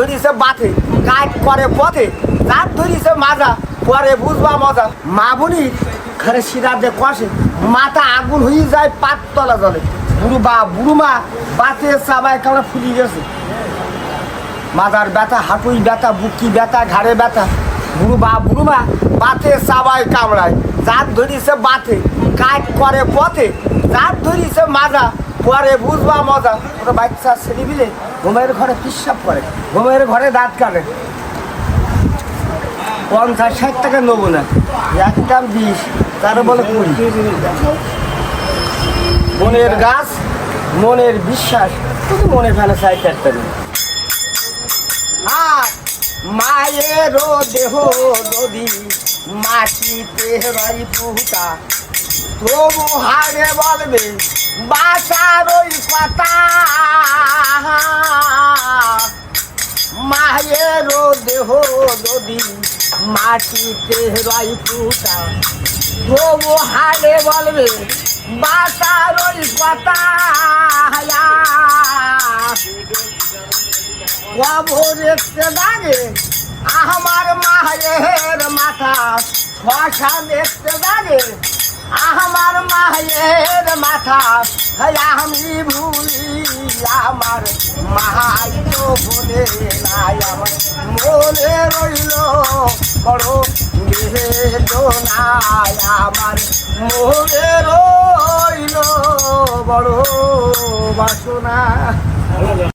ধরিছে বাথে কাজ করে পথে, রাত ধরিছে মাজা, পরে বুঝবা মজা, মা বলি, ঘরে সিরা দিয়ে কষে, মাথা আগুন হয়ে যায় পাত তলা জলে বুড়ো বা বুড়ো মা বাতে সাবাই কামড়া ফুলি গেছে। মাথার ব্যথা, হাঁটুই ব্যথা বুকি ব্যথা, ঘাড়ে ব্যথা বুড়ো বা বুড়ো মা বাতে সাবাই কামড়ায় জাত ধরিছে বাতে, কাজ করে পথে জাত ধরিছে মাজা পরে বুঝবা মজা। ওটা বাচ্চা ছেলে মিলে ঘুমের ঘরে পিসাব করে, ঘুমের ঘরে দাঁত কাটে। পঞ্চাশ ষাট টাকা নেব না একটা বিশ, তারা বলে কুড়ি। মনের গাছ, মনের বিশ্বাস, শুধু মনে ফেলে ষাট একটা নেই আর মায়েরও দেহ নদী মাটিতে রই পুতা, তবু হারে বলবে কথা মায়েরও দেহ নদী মাটিতে রই পুতা তবু হারে বলবে বাসার ওই কথা কবর দেখতে দাঁড়ে আমার মায়ের মাথা শশা দেখতে দাঁড়ে আমার মায়ের মাথা আমি ভুলি আমার মাই তো বলে নাই, আমার মনে রইল বড় বেদনায় আমার মনে রইল বড় বাসনা।